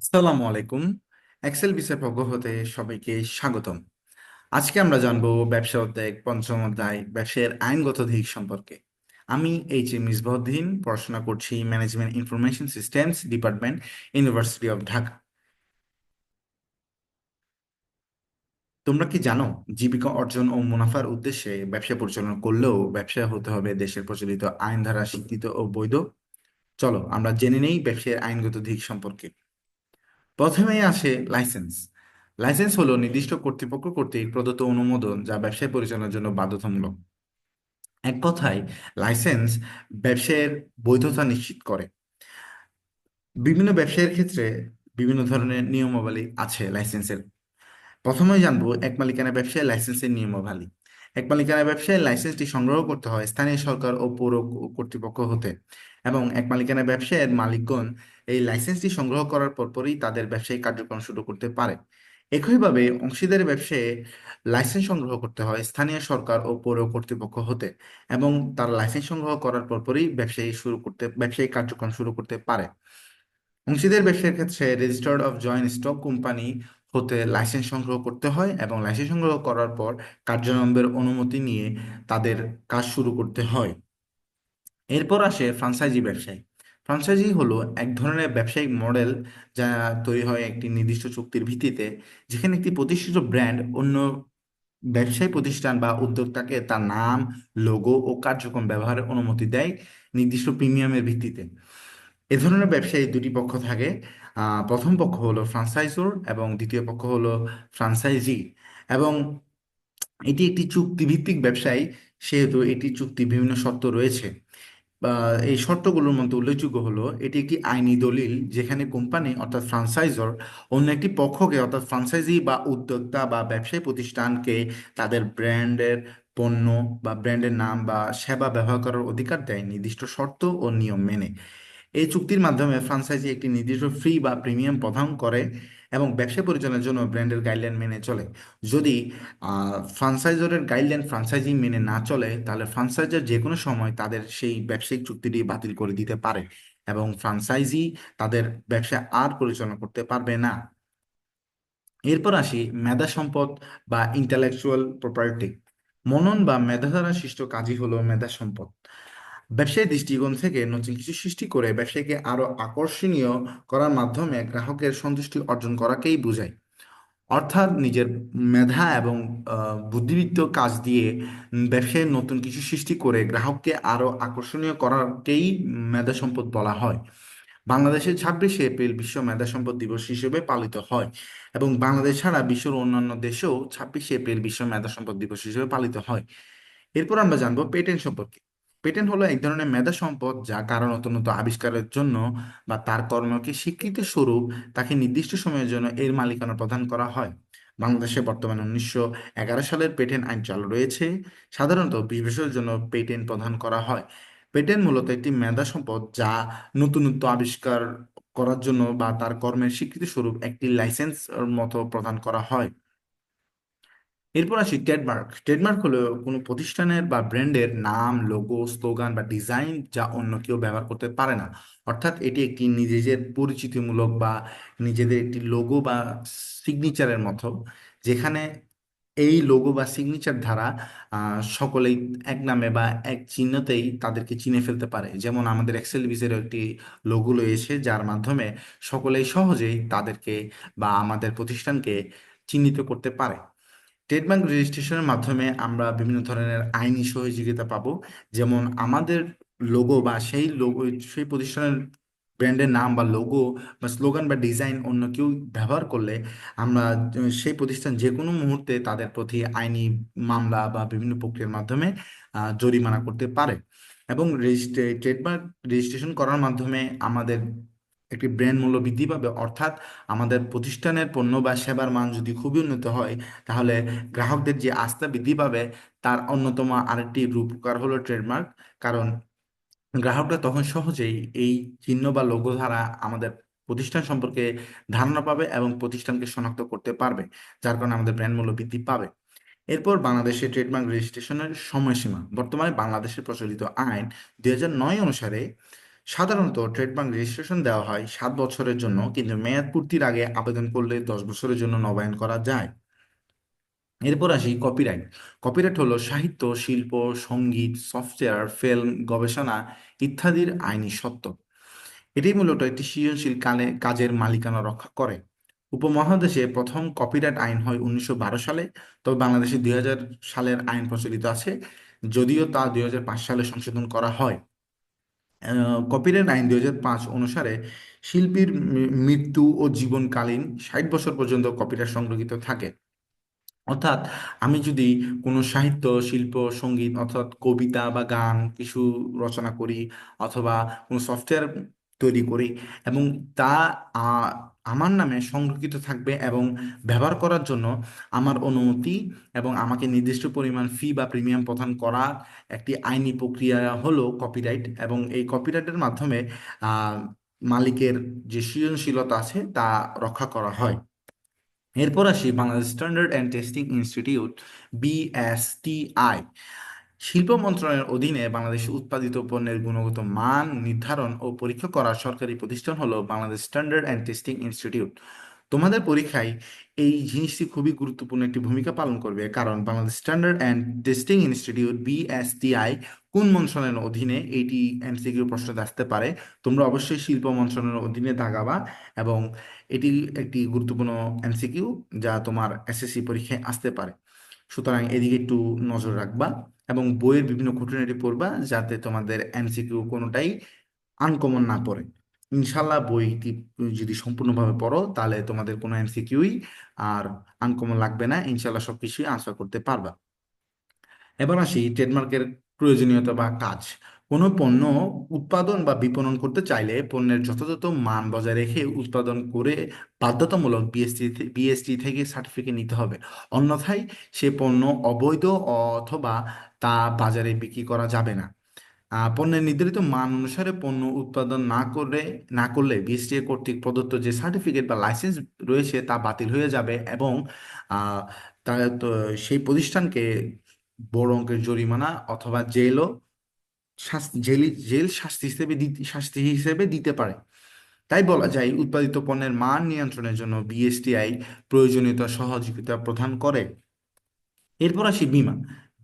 আসসালামু আলাইকুম। এক্সেল পক্ষ হতে সবাইকে স্বাগতম। আজকে আমরা জানব ব্যবসা অধ্যায় পঞ্চম অধ্যায় ব্যবসায়ের আইনগত দিক সম্পর্কে। আমি এইচ এম মিসবাউদ্দিন পড়াশোনা করছি management information systems department university of Dhaka তোমরা কি জানো, জীবিকা অর্জন ও মুনাফার উদ্দেশ্যে ব্যবসা পরিচালনা করলেও ব্যবসা হতে হবে দেশের প্রচলিত আইন দ্বারা স্বীকৃত ও বৈধ? চলো, আমরা জেনে নেই ব্যবসায়ের আইনগত দিক সম্পর্কে। প্রথমেই আসে লাইসেন্স। লাইসেন্স হলো নির্দিষ্ট কর্তৃপক্ষ কর্তৃক প্রদত্ত অনুমোদন যা ব্যবসায় পরিচালনার জন্য বাধ্যতামূলক। এক কথায়, লাইসেন্স ব্যবসায়ের বৈধতা নিশ্চিত করে। বিভিন্ন ব্যবসায়ের ক্ষেত্রে বিভিন্ন ধরনের নিয়মাবলী আছে লাইসেন্সের। প্রথমে জানব, এক মালিকানা ব্যবসায় লাইসেন্সের নিয়মাবলী। এক মালিকানা ব্যবসায় লাইসেন্সটি সংগ্রহ করতে হয় স্থানীয় সরকার ও পৌর কর্তৃপক্ষ হতে এবং এক মালিকানা ব্যবসায়ের মালিকগণ এই লাইসেন্সটি সংগ্রহ করার পরপরই তাদের ব্যবসায়িক কার্যক্রম শুরু করতে পারে। একইভাবে অংশীদারি ব্যবসায়ে লাইসেন্স সংগ্রহ করতে হয় স্থানীয় সরকার ও পৌর কর্তৃপক্ষ হতে এবং তার লাইসেন্স সংগ্রহ করার পরপরই ব্যবসায়ী শুরু করতে, ব্যবসায়িক কার্যক্রম শুরু করতে পারে। অংশীদার ব্যবসার ক্ষেত্রে registered of joint stock company হতে লাইসেন্স সংগ্রহ করতে হয় এবং লাইসেন্স সংগ্রহ করার পর কার্যালম্বের অনুমতি নিয়ে তাদের কাজ শুরু করতে হয়। এরপর আসে ফ্রাঞ্চাইজি ব্যবসায়। ফ্রাঞ্চাইজি হলো এক ধরনের ব্যবসায়িক মডেল যা তৈরি হয় একটি নির্দিষ্ট চুক্তির ভিত্তিতে, যেখানে একটি প্রতিষ্ঠিত ব্র্যান্ড অন্য ব্যবসায়ী প্রতিষ্ঠান বা উদ্যোক্তাকে তার নাম লোগো ও কার্যক্রম ব্যবহারের অনুমতি দেয় নির্দিষ্ট প্রিমিয়ামের ভিত্তিতে। এ ধরনের ব্যবসায়ী দুটি পক্ষ থাকে। প্রথম পক্ষ হলো ফ্রাঞ্চাইজর এবং দ্বিতীয় পক্ষ হলো ফ্রাঞ্চাইজি এবং এটি একটি চুক্তিভিত্তিক ব্যবসায়ী, সেহেতু এটি চুক্তি বিভিন্ন শর্ত রয়েছে। এই শর্তগুলোর মধ্যে উল্লেখযোগ্য হলো, এটি একটি আইনি দলিল যেখানে কোম্পানি অর্থাৎ ফ্রাঞ্চাইজর অন্য একটি পক্ষকে, অর্থাৎ ফ্রাঞ্চাইজি বা উদ্যোক্তা বা ব্যবসায়ী প্রতিষ্ঠানকে তাদের ব্র্যান্ডের পণ্য বা ব্র্যান্ডের নাম বা সেবা ব্যবহার করার অধিকার দেয় নির্দিষ্ট শর্ত ও নিয়ম মেনে। এই চুক্তির মাধ্যমে ফ্রাঞ্চাইজি একটি নির্দিষ্ট ফি বা প্রিমিয়াম প্রদান করে। এবং ব্যবসা পরিচালনার জন্য ব্র্যান্ডের গাইডলাইন মেনে চলে। যদি ফ্রাঞ্চাইজরের গাইডলাইন ফ্রাঞ্চাইজি মেনে না চলে, তাহলে ফ্রাঞ্চাইজার যে কোনো সময় তাদের সেই ব্যবসায়িক চুক্তিটি বাতিল করে দিতে পারে এবং ফ্রাঞ্চাইজি তাদের ব্যবসা আর পরিচালনা করতে পারবে না। এরপর আসি মেধা সম্পদ বা ইন্টালেকচুয়াল প্রপার্টি মনন বা মেধা দ্বারা সৃষ্ট কাজই হলো মেধা সম্পদ। ব্যবসায়ী দৃষ্টিকোণ থেকে নতুন কিছু সৃষ্টি করে ব্যবসায়ীকে আরও আকর্ষণীয় করার মাধ্যমে গ্রাহকের সন্তুষ্টি অর্জন করাকেই বোঝায়। অর্থাৎ নিজের মেধা এবং বুদ্ধিবৃত্ত কাজ দিয়ে ব্যবসায় নতুন কিছু সৃষ্টি করে গ্রাহককে আরও আকর্ষণীয় করাকেই মেধা সম্পদ বলা হয়। বাংলাদেশের ছাব্বিশে এপ্রিল বিশ্ব মেধা সম্পদ দিবস হিসেবে পালিত হয় এবং বাংলাদেশ ছাড়া বিশ্বের অন্যান্য দেশেও ছাব্বিশে এপ্রিল বিশ্ব মেধা সম্পদ দিবস হিসেবে পালিত হয়। এরপর আমরা জানব পেটেন্ট সম্পর্কে। পেটেন্ট হলো এক ধরনের মেধা সম্পদ যা কারও নতুন নতুন আবিষ্কারের জন্য বা তার কর্মকে স্বীকৃতি স্বরূপ তাকে নির্দিষ্ট সময়ের জন্য এর মালিকানা প্রদান করা হয়। বাংলাদেশে বর্তমানে উনিশশো এগারো সালের পেটেন্ট আইন চালু রয়েছে। সাধারণত বিশ বছরের জন্য পেটেন্ট প্রদান করা হয়। পেটেন্ট মূলত একটি মেধা সম্পদ যা নতুনত্ব আবিষ্কার করার জন্য বা তার কর্মের স্বীকৃতি স্বরূপ একটি লাইসেন্স মতো প্রদান করা হয়। এরপর আসি ট্রেডমার্ক ট্রেডমার্ক হলো কোনো প্রতিষ্ঠানের বা ব্র্যান্ডের নাম লোগো স্লোগান বা ডিজাইন যা অন্য কেউ ব্যবহার করতে পারে না। অর্থাৎ এটি একটি নিজেদের পরিচিতিমূলক বা নিজেদের একটি লোগো বা সিগনেচারের মতো, যেখানে এই লোগো বা সিগনেচার দ্বারা সকলেই এক নামে বা এক চিহ্নতেই তাদেরকে চিনে ফেলতে পারে। যেমন আমাদের এক্সেল বিসের একটি লোগো রয়েছে, যার মাধ্যমে সকলেই সহজেই তাদেরকে বা আমাদের প্রতিষ্ঠানকে চিহ্নিত করতে পারে। ট্রেডমার্ক রেজিস্ট্রেশনের মাধ্যমে আমরা বিভিন্ন ধরনের আইনি সহযোগিতা পাবো। যেমন আমাদের লোগো বা সেই লোগো সেই প্রতিষ্ঠানের ব্র্যান্ডের নাম বা লোগো বা স্লোগান বা ডিজাইন অন্য কেউ ব্যবহার করলে আমরা সেই প্রতিষ্ঠান যে কোনো মুহূর্তে তাদের প্রতি আইনি মামলা বা বিভিন্ন প্রক্রিয়ার মাধ্যমে জরিমানা করতে পারে। এবং রেজিস্ট্রে ট্রেডমার্ক রেজিস্ট্রেশন করার মাধ্যমে আমাদের একটি ব্র্যান্ড মূল্য বৃদ্ধি পাবে, অর্থাৎ আমাদের প্রতিষ্ঠানের পণ্য বা সেবার মান যদি খুবই উন্নত হয়, তাহলে গ্রাহকদের যে আস্থা বৃদ্ধি পাবে, তার অন্যতম আরেকটি রূপকার হলো ট্রেডমার্ক। কারণ গ্রাহকরা তখন সহজেই এই চিহ্ন বা লোগো দ্বারা আমাদের প্রতিষ্ঠান সম্পর্কে ধারণা পাবে এবং প্রতিষ্ঠানকে শনাক্ত করতে পারবে, যার কারণে আমাদের ব্র্যান্ড মূল্য বৃদ্ধি পাবে। এরপর বাংলাদেশে ট্রেডমার্ক রেজিস্ট্রেশনের সময়সীমা। বর্তমানে বাংলাদেশের প্রচলিত আইন দুই হাজার নয় অনুসারে সাধারণত ট্রেডমার্ক রেজিস্ট্রেশন দেওয়া হয় সাত বছরের জন্য, কিন্তু মেয়াদ পূর্তির আগে আবেদন করলে দশ বছরের জন্য নবায়ন করা যায়। এরপর আসি কপিরাইট কপিরাইট হলো সাহিত্য, শিল্প, সংগীত সফটওয়্যার ফিল্ম গবেষণা ইত্যাদির আইনি সত্ত্ব এটি মূলত একটি সৃজনশীল কালে কাজের মালিকানা রক্ষা করে। উপমহাদেশে প্রথম কপিরাইট আইন হয় উনিশশো বারো সালে, তবে বাংলাদেশে দুই হাজার সালের আইন প্রচলিত আছে, যদিও তা দুই হাজার পাঁচ সালে সংশোধন করা হয়। কপিরাইট আইন দুই হাজার পাঁচ অনুসারে শিল্পীর মৃত্যু ও জীবনকালীন ষাট বছর পর্যন্ত কপিরাইট সংরক্ষিত থাকে। অর্থাৎ আমি যদি কোনো সাহিত্য, শিল্প, সংগীত অর্থাৎ কবিতা বা গান কিছু রচনা করি অথবা কোনো সফটওয়্যার তৈরি করি এবং তা আমার নামে সংরক্ষিত থাকবে এবং ব্যবহার করার জন্য আমার অনুমতি এবং আমাকে নির্দিষ্ট পরিমাণ ফি বা প্রিমিয়াম প্রদান করা একটি আইনি প্রক্রিয়া হলো কপিরাইট এবং এই কপিরাইটের মাধ্যমে মালিকের যে সৃজনশীলতা আছে তা রক্ষা করা হয়। এরপর আসি Bangladesh standard and testing institute BSTI শিল্প মন্ত্রণালয়ের অধীনে বাংলাদেশে উৎপাদিত পণ্যের গুণগত মান নির্ধারণ ও পরীক্ষা করার সরকারি প্রতিষ্ঠান হলো Bangladesh standard and testing institute তোমাদের পরীক্ষায় এই জিনিসটি খুবই গুরুত্বপূর্ণ একটি ভূমিকা পালন করবে, কারণ Bangladesh standard and testing institute BSTI কোন মন্ত্রণালয়ের অধীনে এইটি এমসিকিউ প্রশ্নতে আসতে পারে, তোমরা অবশ্যই শিল্প মন্ত্রণালয়ের অধীনে দাগাবা এবং এটি একটি গুরুত্বপূর্ণ এমসিকিউ যা তোমার এসএসসি পরীক্ষায় আসতে পারে। সুতরাং এদিকে একটু নজর রাখবা এবং বইয়ের বিভিন্ন খুঁটিনাটি পড়বা যাতে তোমাদের এমসিকিউ কোনোটাই আনকমন না পড়ে। ইনশাল্লাহ বইটি যদি সম্পূর্ণভাবে পড়ো, তাহলে তোমাদের কোনো এমসিকিউই আর আনকমন লাগবে না। ইনশাল্লাহ সব কিছুই আশা করতে পারবা। এবার আসি ট্রেডমার্কের প্রয়োজনীয়তা বা কাজ। কোনো পণ্য উৎপাদন বা বিপণন করতে চাইলে পণ্যের যথাযথ মান বজায় রেখে উৎপাদন করে বাধ্যতামূলক বিএসটি বিএসটি থেকে সার্টিফিকেট নিতে হবে। অন্যথায় সে পণ্য অবৈধ অথবা তা বাজারে বিক্রি করা যাবে না। পণ্যের নির্ধারিত মান অনুসারে পণ্য উৎপাদন না করে, না করলে বিএসটিএ কর্তৃক প্রদত্ত যে সার্টিফিকেট বা লাইসেন্স রয়েছে তা বাতিল হয়ে যাবে এবং সেই প্রতিষ্ঠানকে বড় অঙ্কের জরিমানা অথবা জেলও শাস্তি, জেল জেল শাস্তি হিসেবে শাস্তি হিসেবে দিতে পারে। তাই বলা যায়, উৎপাদিত পণ্যের মান নিয়ন্ত্রণের জন্য বিএসটিআই প্রয়োজনীয়তা সহযোগিতা প্রদান করে। এরপর আসি বিমা।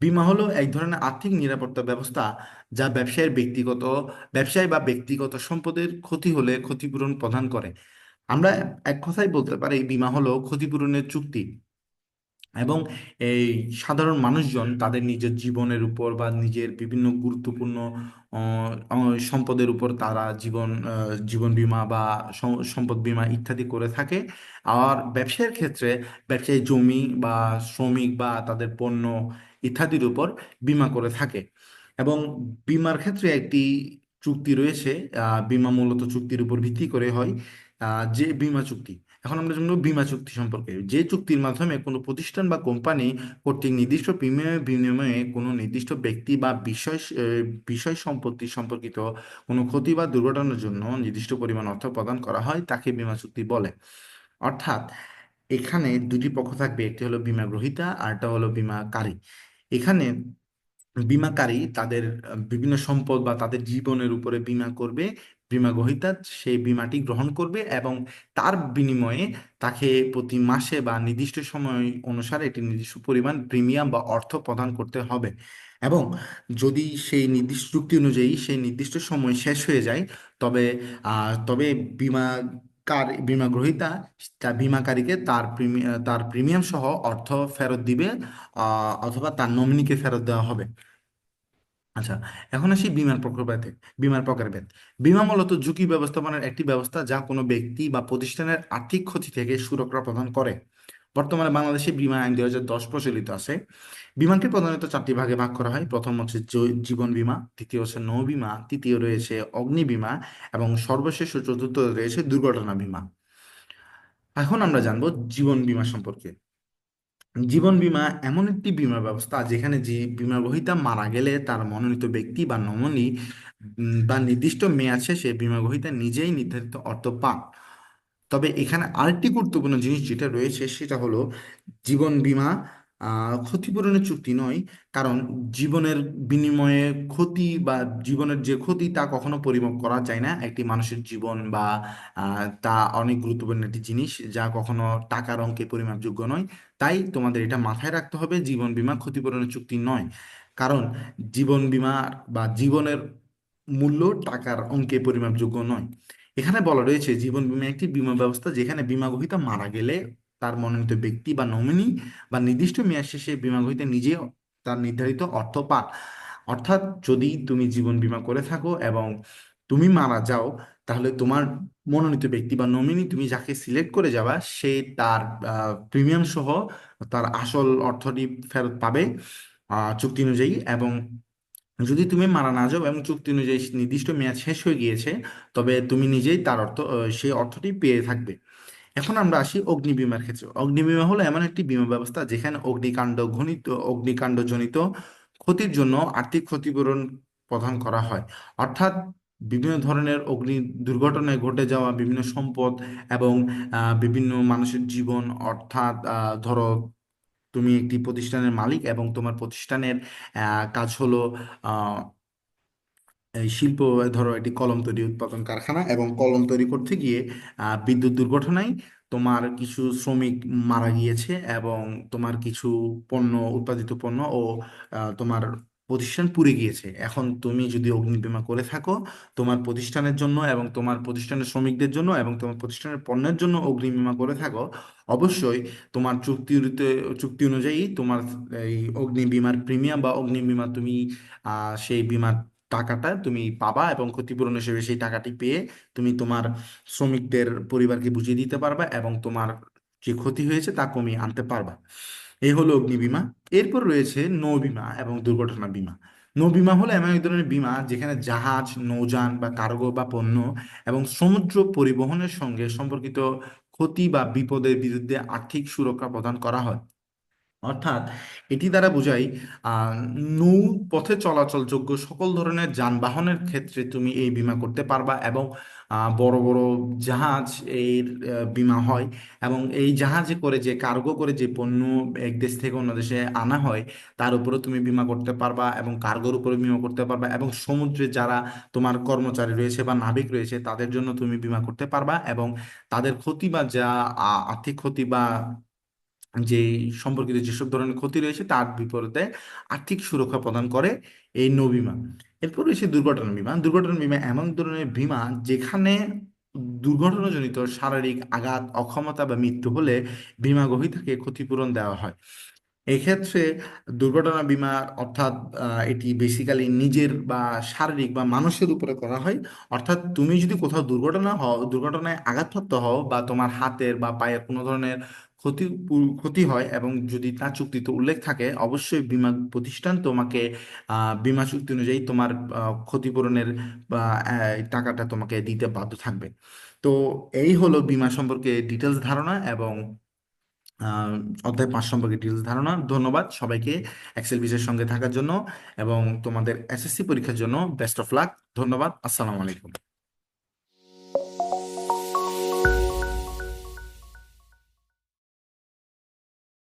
বিমা হলো এক ধরনের আর্থিক নিরাপত্তা ব্যবস্থা যা ব্যবসায়ের ব্যক্তিগত, ব্যবসায় বা ব্যক্তিগত সম্পদের ক্ষতি হলে ক্ষতিপূরণ প্রদান করে। আমরা এক কথাই বলতে পারি, বিমা হলো ক্ষতিপূরণের চুক্তি। এবং এই সাধারণ মানুষজন তাদের নিজের জীবনের উপর বা নিজের বিভিন্ন গুরুত্বপূর্ণ সম্পদের উপর তারা জীবন জীবন বীমা বা সম্পদ বীমা ইত্যাদি করে থাকে। আর ব্যবসায়ের ক্ষেত্রে ব্যবসায়ী জমি বা শ্রমিক বা তাদের পণ্য ইত্যাদির উপর বীমা করে থাকে। এবং বিমার ক্ষেত্রে একটি চুক্তি রয়েছে বিমা মূলত চুক্তির উপর ভিত্তি করে হয় যে বিমা চুক্তি। এখন আমরা জানব বিমা চুক্তি সম্পর্কে। যে চুক্তির মাধ্যমে কোনো প্রতিষ্ঠান বা কোম্পানি কর্তৃক নির্দিষ্ট প্রিমিয়ামের বিনিময়ে কোনো নির্দিষ্ট ব্যক্তি বা বিষয় বিষয় সম্পত্তি সম্পর্কিত কোনো ক্ষতি বা দুর্ঘটনার জন্য নির্দিষ্ট পরিমাণ অর্থ প্রদান করা হয়, তাকে বিমা চুক্তি বলে। অর্থাৎ এখানে দুটি পক্ষ থাকবে, একটি হলো বিমা গ্রহীতা আর একটা হলো বীমাকারী। এখানে বিমাকারী তাদের বিভিন্ন সম্পদ বা তাদের জীবনের উপরে বিমা করবে বীমা গ্রহীতা সেই বিমাটি গ্রহণ করবে এবং তার বিনিময়ে তাকে প্রতি মাসে বা নির্দিষ্ট সময় অনুসারে একটি নির্দিষ্ট পরিমাণ প্রিমিয়াম বা অর্থ প্রদান করতে হবে। এবং যদি সেই নির্দিষ্ট চুক্তি অনুযায়ী সেই নির্দিষ্ট সময় শেষ হয়ে যায়, তবে তবে বীমা কার, বীমা গ্রহীতা বীমাকারীকে তার প্রিমিয়াম তার প্রিমিয়াম সহ অর্থ ফেরত দিবে অথবা তার নমিনিকে ফেরত দেওয়া হবে। আচ্ছা এখন আসি বীমার প্রকল্পে বীমার প্রকারভেদ বিমা মূলত ঝুঁকি ব্যবস্থাপনার একটি ব্যবস্থা যা কোনো ব্যক্তি বা প্রতিষ্ঠানের আর্থিক ক্ষতি থেকে সুরক্ষা প্রদান করে। বর্তমানে বাংলাদেশে বীমা আইন দুই হাজার দশ প্রচলিত আছে। বিমাকে প্রধানত চারটি ভাগে ভাগ করা হয়। প্রথম হচ্ছে জীবন বিমা, দ্বিতীয় হচ্ছে নৌ বীমা, তৃতীয় রয়েছে অগ্নি বিমা এবং সর্বশেষ চতুর্থ রয়েছে দুর্ঘটনা বীমা। এখন আমরা জানব জীবন বীমা সম্পর্কে। জীবন বীমা এমন একটি বীমা ব্যবস্থা যেখানে যে বীমা গ্রহীতা মারা গেলে তার মনোনীত ব্যক্তি বা নমনি বা নির্দিষ্ট মেয়াদ শেষে বীমা গ্রহীতা নিজেই নির্ধারিত অর্থ পান। তবে এখানে আরেকটি গুরুত্বপূর্ণ জিনিস যেটা রয়েছে সেটা হলো জীবন বীমা ক্ষতিপূরণের চুক্তি নয়, কারণ জীবনের বিনিময়ে ক্ষতি বা জীবনের যে ক্ষতি তা কখনো পরিমাপ করা যায় না। একটি মানুষের জীবন বা তা অনেক গুরুত্বপূর্ণ একটি জিনিস যা কখনো টাকার অঙ্কে পরিমাপযোগ্য নয়। তাই তোমাদের এটা মাথায় রাখতে হবে, জীবন বিমা ক্ষতিপূরণের চুক্তি নয়। কারণ জীবন বিমা বা জীবনের মূল্য টাকার অঙ্কে পরিমাপযোগ্য নয়। এখানে বলা রয়েছে, জীবন বিমা একটি বিমা ব্যবস্থা যেখানে বীমা গ্রহীতা মারা গেলে তার মনোনীত ব্যক্তি বা নমিনি বা নির্দিষ্ট মেয়াদ শেষে বীমা গ্রহীতা নিজে তার নির্ধারিত অর্থ পান অর্থাৎ যদি তুমি জীবন বীমা করে থাকো এবং তুমি মারা যাও, তাহলে তোমার মনোনীত ব্যক্তি বা নমিনি তুমি যাকে সিলেক্ট করে যাবা, সে তার প্রিমিয়াম সহ তার আসল অর্থটি ফেরত পাবে চুক্তি অনুযায়ী এবং যদি তুমি মারা না যাও এবং চুক্তি অনুযায়ী নির্দিষ্ট মেয়াদ শেষ হয়ে গিয়েছে, তবে তুমি নিজেই তার অর্থ সেই অর্থটি পেয়ে থাকবে। এখন আমরা আসি অগ্নি বীমার ক্ষেত্রে। অগ্নি বীমা হলো এমন একটি বীমা ব্যবস্থা যেখানে অগ্নিকাণ্ড ঘনিত, অগ্নিকাণ্ডজনিত ক্ষতির জন্য আর্থিক ক্ষতিপূরণ প্রদান করা হয়। অর্থাৎ বিভিন্ন ধরনের অগ্নি দুর্ঘটনায় ঘটে যাওয়া, বিভিন্ন সম্পদ এবং বিভিন্ন মানুষের জীবন, অর্থাৎ ধরো তুমি একটি প্রতিষ্ঠানের মালিক এবং তোমার প্রতিষ্ঠানের কাজ হলো এই শিল্প, ধরো একটি কলম তৈরি, উৎপাদন কারখানা এবং কলম তৈরি করতে গিয়ে বিদ্যুৎ দুর্ঘটনায় তোমার কিছু শ্রমিক মারা গিয়েছে এবং তোমার কিছু পণ্য, উৎপাদিত পণ্য ও তোমার প্রতিষ্ঠান পুড়ে গিয়েছে। এখন তুমি যদি অগ্নি বীমা করে থাকো, তোমার প্রতিষ্ঠানের জন্য এবং তোমার প্রতিষ্ঠানের শ্রমিকদের জন্য এবং তোমার প্রতিষ্ঠানের পণ্যের জন্য অগ্নি বীমা করে থাকো, অবশ্যই তোমার চুক্তিতে চুক্তি অনুযায়ী তোমার এই অগ্নি বীমার প্রিমিয়াম বা অগ্নি বীমা তুমি সেই বীমার টাকাটা তুমি পাবা এবং ক্ষতিপূরণ হিসেবে সেই টাকাটি পেয়ে তুমি তোমার শ্রমিকদের পরিবারকে বুঝিয়ে দিতে পারবা এবং তোমার যে ক্ষতি হয়েছে তা কমিয়ে আনতে পারবা। এই হলো অগ্নি বীমা এরপর রয়েছে নৌ বীমা এবং দুর্ঘটনা বীমা। নৌ বীমা হলো এমন এক ধরনের বীমা যেখানে জাহাজ, নৌযান বা কার্গো বা পণ্য এবং সমুদ্র পরিবহনের সঙ্গে সম্পর্কিত ক্ষতি বা বিপদের বিরুদ্ধে আর্থিক সুরক্ষা প্রদান করা হয়। অর্থাৎ এটি দ্বারা বোঝাই নৌ পথে চলাচলযোগ্য সকল ধরনের যানবাহনের ক্ষেত্রে তুমি এই বীমা করতে পারবা এবং বড় বড় জাহাজ এর বীমা হয় এবং এই জাহাজে করে যে কার্গো করে যে পণ্য এক দেশ থেকে অন্য দেশে আনা হয়, তার উপরে তুমি বীমা করতে পারবা এবং কার্গোর উপরে বীমা করতে পারবা এবং সমুদ্রে যারা তোমার কর্মচারী রয়েছে বা নাবিক রয়েছে, তাদের জন্য তুমি বীমা করতে পারবা এবং তাদের ক্ষতি বা যা আর্থিক ক্ষতি বা যে সম্পর্কিত যেসব ধরনের ক্ষতি রয়েছে তার বিপরীতে আর্থিক সুরক্ষা প্রদান করে এই নৌ বীমা এরপর রয়েছে দুর্ঘটনা বিমা। দুর্ঘটনা বিমা এমন ধরনের বীমা যেখানে দুর্ঘটনাজনিত শারীরিক আঘাত, অক্ষমতা বা মৃত্যু হলে বীমা গ্রহীতাকে ক্ষতিপূরণ দেওয়া হয়। এক্ষেত্রে দুর্ঘটনা বীমা অর্থাৎ এটি বেসিক্যালি নিজের বা শারীরিক বা মানুষের উপরে করা হয়। অর্থাৎ তুমি যদি কোথাও দুর্ঘটনা হও, দুর্ঘটনায় আঘাতপ্রাপ্ত হও বা তোমার হাতের বা পায়ের কোনো ধরনের ক্ষতি ক্ষতি হয় এবং যদি তা চুক্তিতে উল্লেখ থাকে, অবশ্যই বিমা প্রতিষ্ঠান তোমাকে বীমা চুক্তি অনুযায়ী তোমার ক্ষতিপূরণের টাকাটা তোমাকে দিতে বাধ্য থাকবে। তো এই হলো বিমা সম্পর্কে ডিটেলস ধারণা এবং অধ্যায় পাঁচ সম্পর্কে ডিটেলস ধারণা। ধন্যবাদ সবাইকে এক্সেল বিষয়ের সঙ্গে থাকার জন্য এবং তোমাদের এসএসসি পরীক্ষার জন্য। বেস্ট অফ লাক ধন্যবাদ। আসসালামু আলাইকুম।